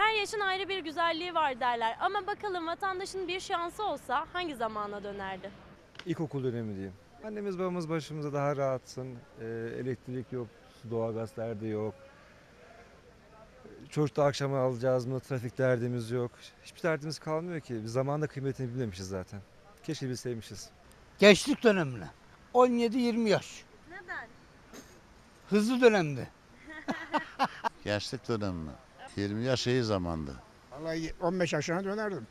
Her yaşın ayrı bir güzelliği var derler ama bakalım vatandaşın bir şansı olsa hangi zamana dönerdi? İlkokul dönemi diyeyim. Annemiz babamız başımıza daha rahatsın. Ee, elektrik yok, su doğalgaz derdi yok. Çocuk da akşama alacağız mı, trafik derdimiz yok. Hiçbir derdimiz kalmıyor ki. Biz zamanında kıymetini bilmemişiz zaten. Keşke bilseymişiz. Gençlik dönemine. 17-20 yaş. Neden? Hızlı dönemde. Gençlik dönemi mi? 20 yaş iyi zamandı. Vallahi 15 yaşına dönerdim.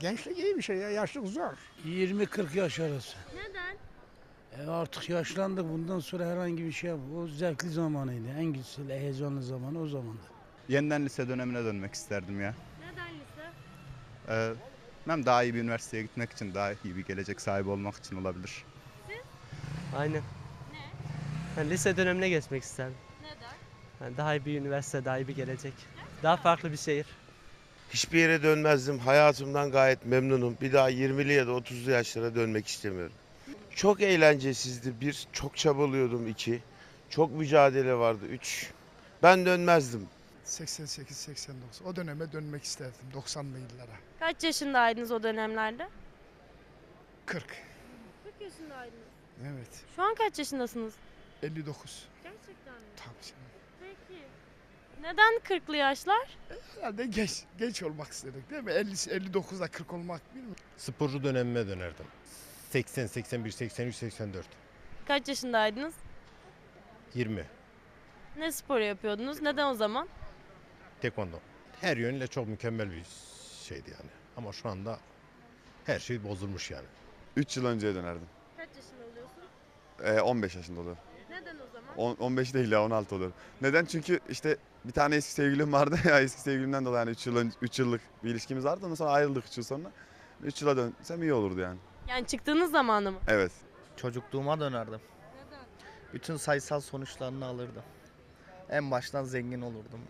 Gençlik iyi bir şey ya, yaşlık zor. 20-40 yaş arası. Neden? E artık yaşlandık bundan sonra herhangi bir şey yap. O zevkli zamanıydı. En güzel, heyecanlı zamanı o zamandı. Yeniden lise dönemine dönmek isterdim ya. Neden lise? Ee, hem daha iyi bir üniversiteye gitmek için, daha iyi bir gelecek sahibi olmak için olabilir. Aynen. Ne? Ben lise dönemine geçmek isterdim. Yani daha iyi bir üniversite, daha iyi bir gelecek. Daha farklı bir şehir. Hiçbir yere dönmezdim. Hayatımdan gayet memnunum. Bir daha 20'li ya da 30'lu yaşlara dönmek istemiyorum. Çok eğlencesizdi. Bir, çok çabalıyordum. iki çok mücadele vardı. Üç, ben dönmezdim. 88-89 o döneme dönmek isterdim 90'lı yıllara. Kaç yaşındaydınız o dönemlerde? 40. 40 yaşındaydınız. Evet. Şu an kaç yaşındasınız? 59. Gerçekten mi? Tabii canım. Neden 40'lı yaşlar? Herhalde genç, genç olmak istedik değil mi? 50, 59'da 40 olmak bilmiyorum. Sporcu dönemime dönerdim. 80, 81, 83, 84, Kaç yaşındaydınız? 20. Ne spor yapıyordunuz? Neden o zaman? Tekvando. Her yönüyle çok mükemmel bir şeydi yani. Ama şu anda her şey bozulmuş yani. 3 yıl önceye dönerdim. Kaç yaşında oluyorsun? Ee, 15 yaşında oluyorum. Neden o zaman? On- 15 değil ya 16 oluyorum. Neden? Çünkü işte bir tane eski sevgilim vardı ya eski sevgilimden dolayı yani 3 yıl üç yıllık bir ilişkimiz vardı. Ondan sonra ayrıldık 3 yıl sonra. 3 yıla dönsem iyi olurdu yani. Yani çıktığınız zamanı mı? Evet. Çocukluğuma dönerdim. Neden? Bütün sayısal sonuçlarını alırdım. En baştan zengin olurdum.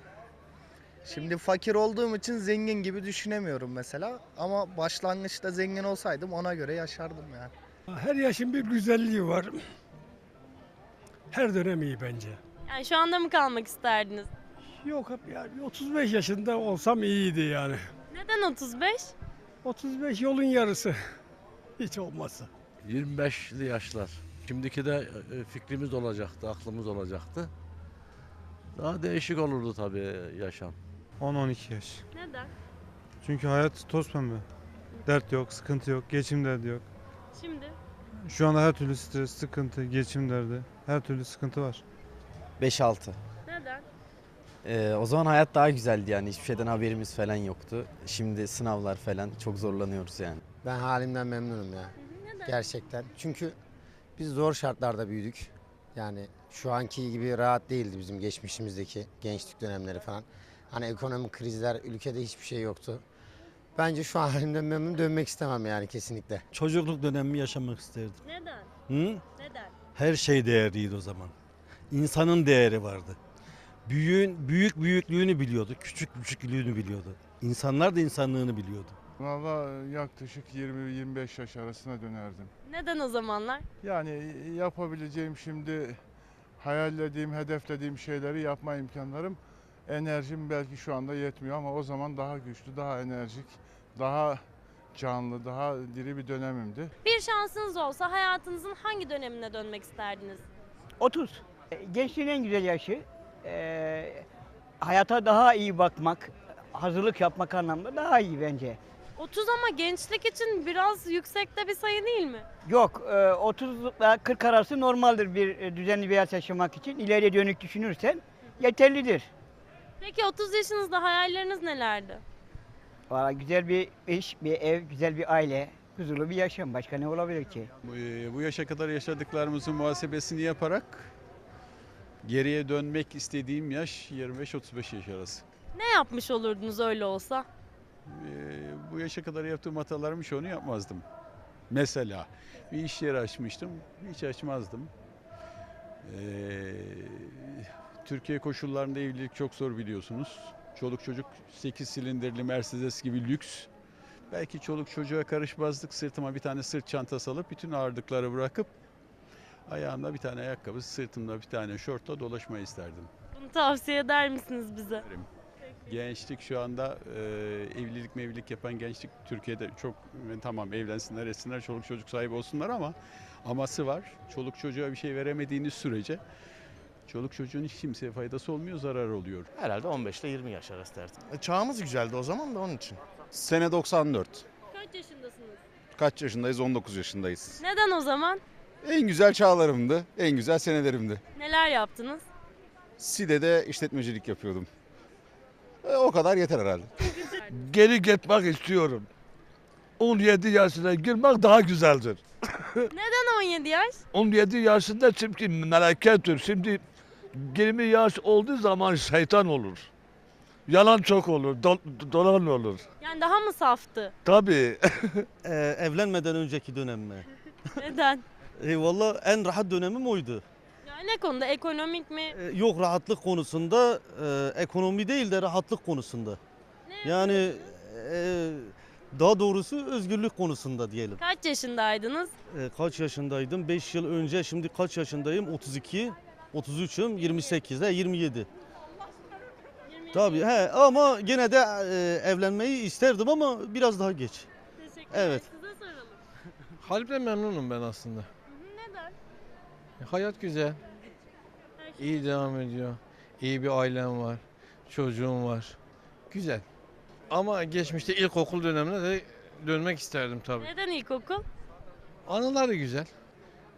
Şimdi fakir olduğum için zengin gibi düşünemiyorum mesela. Ama başlangıçta zengin olsaydım ona göre yaşardım yani. Her yaşın bir güzelliği var. Her dönem iyi bence. Yani şu anda mı kalmak isterdiniz? Yok yani 35 yaşında olsam iyiydi yani. Neden 35? 35 yolun yarısı. Hiç olmazsa. 25'li yaşlar. Şimdiki de e, fikrimiz olacaktı, aklımız olacaktı. Daha değişik olurdu tabii yaşam. 10-12 yaş. Neden? Çünkü hayat toz pembe. Dert yok, sıkıntı yok, geçim derdi yok. Şimdi? Şu anda her türlü stres, sıkıntı, geçim derdi. Her türlü sıkıntı var. 5-6. Neden? Ee, o zaman hayat daha güzeldi yani hiçbir şeyden haberimiz falan yoktu. Şimdi sınavlar falan çok zorlanıyoruz yani. Ben halimden memnunum ya. Neden? Gerçekten. Çünkü biz zor şartlarda büyüdük. Yani şu anki gibi rahat değildi bizim geçmişimizdeki gençlik dönemleri falan. Hani ekonomik krizler, ülkede hiçbir şey yoktu. Bence şu an halimden memnun dönmek istemem yani kesinlikle. Çocukluk dönemimi yaşamak isterdim. Neden? Hı? Neden? Her şey değerliydi o zaman. İnsanın değeri vardı. Büyüğün büyük büyüklüğünü biliyordu, küçük küçüklüğünü biliyordu. İnsanlar da insanlığını biliyordu. Valla yaklaşık 20-25 yaş arasına dönerdim. Neden o zamanlar? Yani yapabileceğim şimdi hayallediğim, hedeflediğim şeyleri yapma imkanlarım, enerjim belki şu anda yetmiyor ama o zaman daha güçlü, daha enerjik, daha canlı, daha diri bir dönemimdi. Bir şansınız olsa hayatınızın hangi dönemine dönmek isterdiniz? 30. Gençliğin en güzel yaşı. Ee, hayata daha iyi bakmak, hazırlık yapmak anlamda daha iyi bence. 30 ama gençlik için biraz yüksekte bir sayı değil mi? Yok, e, 30 ile 40 arası normaldir bir e, düzenli bir hayat yaşamak için. İleriye dönük düşünürsen yeterlidir. Peki 30 yaşınızda hayalleriniz nelerdi? Valla güzel bir iş, bir ev, güzel bir aile, huzurlu bir yaşam. Başka ne olabilir ki? Bu yaşa kadar yaşadıklarımızın muhasebesini yaparak geriye dönmek istediğim yaş 25-35 yaş arası. Ne yapmış olurdunuz öyle olsa? bu yaşa kadar yaptığım hatalarımı çoğunu yapmazdım. Mesela bir iş yeri açmıştım, hiç açmazdım. Ee, Türkiye koşullarında evlilik çok zor biliyorsunuz. Çoluk çocuk 8 silindirli Mercedes gibi lüks. Belki çoluk çocuğa karışmazdık. Sırtıma bir tane sırt çantası alıp bütün ağırlıkları bırakıp ayağımda bir tane ayakkabı, sırtımda bir tane şortla dolaşmayı isterdim. Bunu tavsiye eder misiniz bize? Ederim. Gençlik şu anda e, evlilik mevlilik yapan gençlik Türkiye'de çok e, tamam evlensinler etsinler çoluk çocuk sahibi olsunlar ama aması var. Çoluk çocuğa bir şey veremediğiniz sürece çoluk çocuğun hiç kimseye faydası olmuyor zarar oluyor. Herhalde 15 ile 20 yaş arası derdim. E, Çağımız güzeldi o zaman da onun için. Sene 94. Kaç yaşındasınız? Kaç yaşındayız? 19 yaşındayız. Neden o zaman? En güzel çağlarımdı, en güzel senelerimdi. Neler yaptınız? SİDE'de işletmecilik yapıyordum. E, o kadar yeter herhalde. Geri gitmek istiyorum. 17 yaşına girmek daha güzeldir. Neden 17 yaş? 17 yaşında çünkü melekettir. Şimdi 20 yaş olduğu zaman şeytan olur. Yalan çok olur, do- dolan olur. Yani daha mı saftı? Tabii. Ee, evlenmeden önceki dönem mi? Neden? E, Valla en rahat dönemim oydu. Yani ne konuda? Ekonomik mi? E, yok rahatlık konusunda, e, ekonomi değil de rahatlık konusunda. Yani e, daha doğrusu özgürlük konusunda diyelim. Kaç yaşındaydınız? E, kaç yaşındaydım? 5 yıl önce şimdi kaç yaşındayım? 32, 33'üm, 28'de 27. Tabii he ama gene de e, evlenmeyi isterdim ama biraz daha geç. Teşekkür Evet. Size soralım. Halimden memnunum ben aslında. Neden? Hayat güzel. Her şey- iyi devam ediyor. İyi bir ailem var. Çocuğum var. Güzel. Ama geçmişte ilkokul dönemine de dönmek isterdim tabii. Neden ilkokul? Anıları güzel.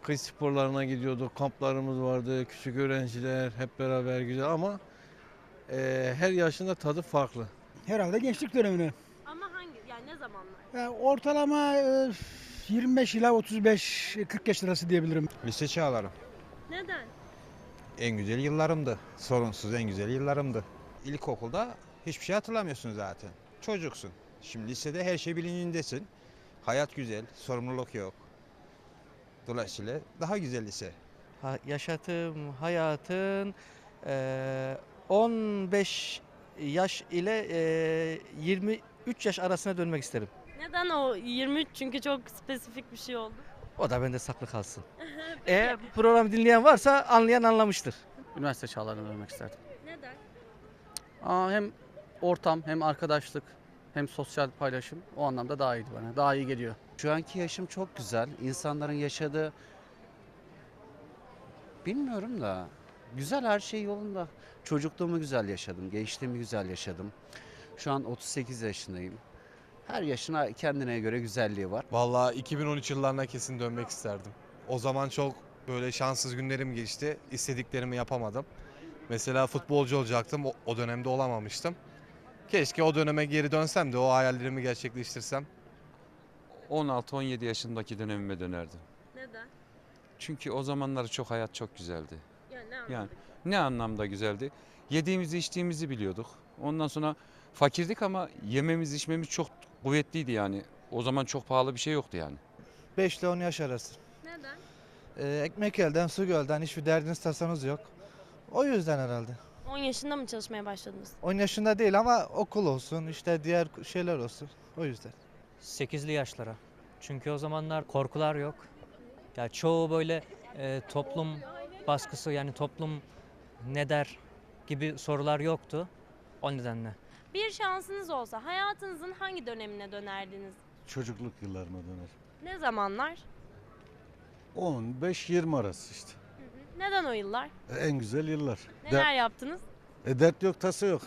Kış sporlarına gidiyorduk, kamplarımız vardı, küçük öğrenciler hep beraber güzel ama eee, her yaşında tadı farklı. Herhalde gençlik dönemine. Ama hangi? Yani ne zamanlar? Yani ortalama e, 25 ila 35-40 yaş arası diyebilirim. Lise çağlarım. Neden? En güzel yıllarımdı. Sorunsuz en güzel yıllarımdı. İlkokulda hiçbir şey hatırlamıyorsun zaten. Çocuksun. Şimdi lisede her şey bilincindesin. Hayat güzel, sorumluluk yok. Dolayısıyla daha güzel lise. Ha, yaşadığım hayatın eee, 15 yaş ile eee, 23 yaş arasına dönmek isterim. Neden o 23 çünkü çok spesifik bir şey oldu. O da bende saklı kalsın. Eğer bu programı dinleyen varsa anlayan anlamıştır. Üniversite çağlarına dönmek isterdim. Neden? Aa, hem ortam hem arkadaşlık hem sosyal paylaşım o anlamda daha iyiydi bana. Daha iyi geliyor. Şu anki yaşım çok güzel. İnsanların yaşadığı bilmiyorum da güzel her şey yolunda. Çocukluğumu güzel yaşadım, gençliğimi güzel yaşadım. Şu an 38 yaşındayım. Her yaşına kendine göre güzelliği var. Vallahi 2013 yıllarına kesin dönmek isterdim. O zaman çok böyle şanssız günlerim geçti. İstediklerimi yapamadım. Mesela futbolcu olacaktım. O, o dönemde olamamıştım. Keşke o döneme geri dönsem de o hayallerimi gerçekleştirsem. 16-17 yaşındaki dönemime dönerdim. Neden? Çünkü o zamanlar çok hayat çok güzeldi. Yani ne Yani anlamda? ne anlamda güzeldi? Yediğimizi içtiğimizi biliyorduk. Ondan sonra fakirdik ama yememiz içmemiz çok kuvvetliydi yani. O zaman çok pahalı bir şey yoktu yani. 5 ile 10 yaş arası. Neden? Ee, ekmek elden, su gölden, hiçbir derdiniz tasanız yok. O yüzden herhalde. 10 yaşında mı çalışmaya başladınız? 10 yaşında değil ama okul olsun, işte diğer şeyler olsun. O yüzden. 8'li yaşlara. Çünkü o zamanlar korkular yok. Ya çoğu böyle e, toplum baskısı yani toplum ne der gibi sorular yoktu. O nedenle. Bir şansınız olsa hayatınızın hangi dönemine dönerdiniz? Çocukluk yıllarıma döner. Ne zamanlar? 15-20 arası işte. Neden o yıllar? En güzel yıllar. Neler yaptınız? E, dert yok, tasa yok.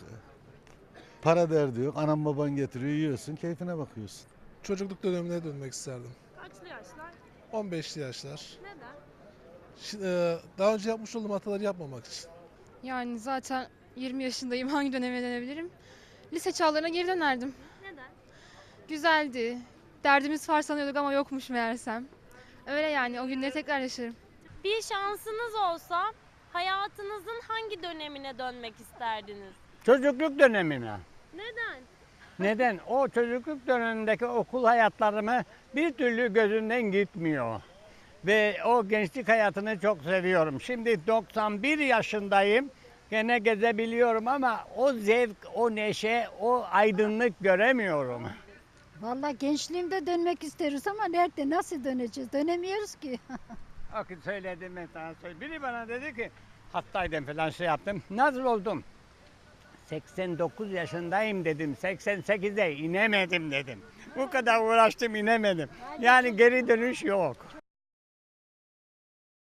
Para derdi yok. Anam baban getiriyor, yiyorsun, keyfine bakıyorsun. Çocukluk dönemine dönmek isterdim. Kaçlı yaşlar? 15'li yaşlar. Neden? Şi- e, Daha önce yapmış olduğum hataları yapmamak için. Yani zaten 20 yaşındayım. Hangi döneme dönebilirim? Lise çağlarına geri dönerdim. Neden? Güzeldi. Derdimiz var sanıyorduk ama yokmuş meğersem. Öyle yani o günleri tekrar yaşarım. Bir şansınız olsa hayatınızın hangi dönemine dönmek isterdiniz? Çocukluk dönemine. Neden? Neden? O çocukluk dönemindeki okul hayatlarımı bir türlü gözünden gitmiyor. Ve o gençlik hayatını çok seviyorum. Şimdi 91 yaşındayım. Gene gezebiliyorum ama o zevk, o neşe, o aydınlık göremiyorum. Vallahi gençliğimde dönmek isteriz ama nerede nasıl döneceğiz? Dönemiyoruz ki. Akın söyledim ben sana söyledim. Biri bana dedi ki hattaydım falan şey yaptım. Nasıl oldum? 89 yaşındayım dedim. 88'e inemedim dedim. Bu kadar uğraştım inemedim. Yani geri dönüş yok.